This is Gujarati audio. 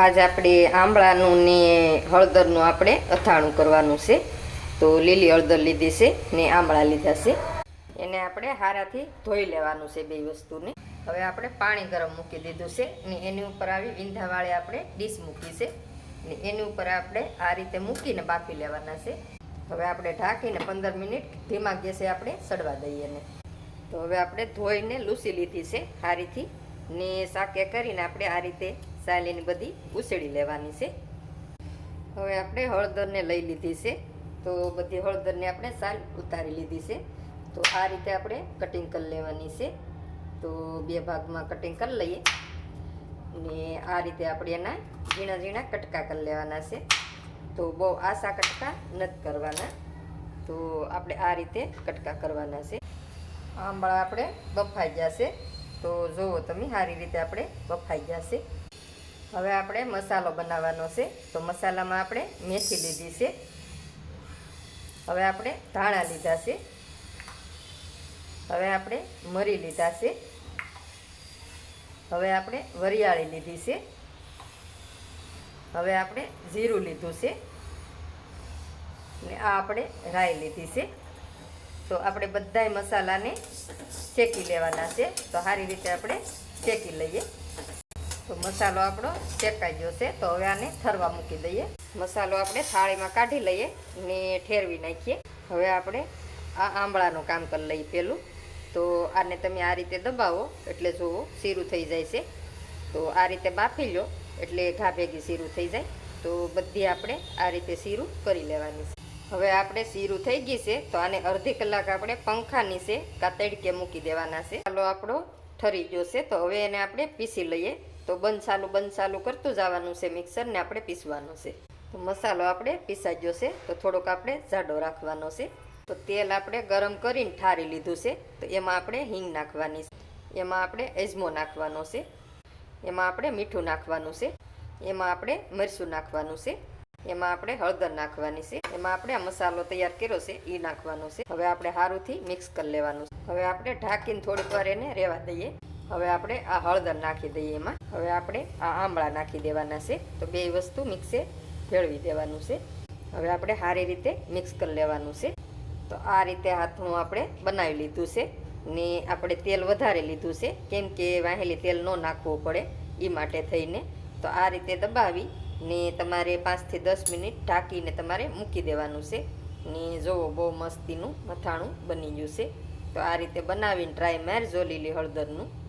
આજ આપણે આંબળાનું ને હળદરનું આપણે અથાણું કરવાનું છે. તો લીલી હળદર લીધી છે ને આંબળા લીધા છે. એને આપણે હારાથી ધોઈ લેવાનું છે બે વસ્તુને. હવે આપણે પાણી ગરમ મૂકી દીધું છે ને એની ઉપર આવી વિંધાવાળી આપણે ડીશ મૂકી છે. ને એની ઉપર આપણે આ રીતે મૂકીને બાફી લેવાના છે. હવે આપણે ઢાંકીને પંદર મિનિટ ધીમા ગેસે આપણે સડવા દઈએ ને તો હવે આપણે ધોઈને લૂસી લીધી છે હારીથી. ને શાકે કરીને આપણે આ રીતે સાલીની બધી ઉસળી લેવાની છે. હવે આપણે હળદરને લઈ લીધી છે. તો બધી હળદરને આપણે સાલ ઉતારી લીધી છે. તો આ રીતે આપણે કટિંગ કરી લેવાની છે. તો બે ભાગમાં કટિંગ કરી લઈએ. ને આ રીતે આપણે એના ઝીણા ઝીણા કટકા કરી લેવાના છે. તો બહુ આસા કટકા નથી કરવાના. તો આપણે આ રીતે કટકા કરવાના છે. આંબળા આપણે બફાઈ જશે તો જુઓ તમે, સારી રીતે આપણે બફાઈ જશે હવે આપણે મસાલો બનાવવાનો છે. તો મસાલામાં આપણે મેથી લીધી છે. હવે આપણે ધાણા લીધા છે. હવે આપણે મરી લીધા છે. હવે આપણે વરિયાળી લીધી છે. હવે આપણે જીરું લીધું છે. ને આ આપણે રાઈ લીધી છે. તો આપણે બધાય મસાલાને શેકી લેવાના છે. તો સારી રીતે આપણે શેકી લઈએ. તો મસાલો આપણો શેકાઈ ગયો છે. તો હવે આને ઠરવા મૂકી દઈએ. મસાલો આપણે થાળીમાં કાઢી લઈએ ને ઠેરવી નાખીએ. હવે આપણે આ આંબળાનું કામ કરી લઈએ પેલું. તો આને તમે આ રીતે દબાવો એટલે જુઓ શીરું થઈ જાય છે. તો આ રીતે બાફી લો એટલે ઘા ભેગી શીરું થઈ જાય. તો બધી આપણે આ રીતે શીરું કરી લેવાની છે. હવે આપણે શીરું થઈ ગઈ છે તો આને અડધી કલાક આપણે પંખા નીચે કાતડકે મૂકી દેવાના છે. ચાલો આપણો ઠરી ગયો છે. તો હવે એને આપણે પીસી લઈએ. તો બંધ ચાલુ કરતું જવાનું છે મિક્સરને આપણે પીસવાનું છે. તો મસાલો આપણે પીસાઈ ગયો છે, તો થોડોક આપણે જાડો રાખવાનો છે. તો તેલ આપણે ગરમ કરીને ઠારી લીધું છે, તો એમાં આપણે હિંગ નાખવાની છે. એમાં આપણે એજમો નાખવાનો છે. એમાં આપણે મીઠું નાખવાનું છે. એમાં આપણે મરચું નાખવાનું છે. એમાં આપણે હળદર નાખવાની છે. એમાં આપણે આ મસાલો તૈયાર કર્યો છે એ નાખવાનો છે. હવે આપણે સારુંથી મિક્સ કરી લેવાનું છે. હવે આપણે ઢાંકીને થોડીક વાર એને રહેવા દઈએ. હવે આપણે આ હળદર નાખી દઈએ એમાં. હવે આપણે આ આંબળા નાખી દેવાના છે. તો બે વસ્તુ મિક્સે ભેળવી દેવાનું છે. હવે આપણે સારી રીતે મિક્સ કરી લેવાનું છે. તો આ રીતે હાથનું આપણે બનાવી લીધું છે. ને આપણે તેલ વધારે લીધું છે. કેમ કે વાહેલી તેલ ન નાખવું પડે એ માટે થઈને. તો આ રીતે દબાવી ને તમારે પાંચથી દસ મિનિટ ઢાંકીને તમારે મૂકી દેવાનું છે. ને જુઓ બહુ મસ્તીનું મથાણું બની ગયું છે. તો આ રીતે બનાવીને ટ્રાય મારજો લીલી હળદરનું.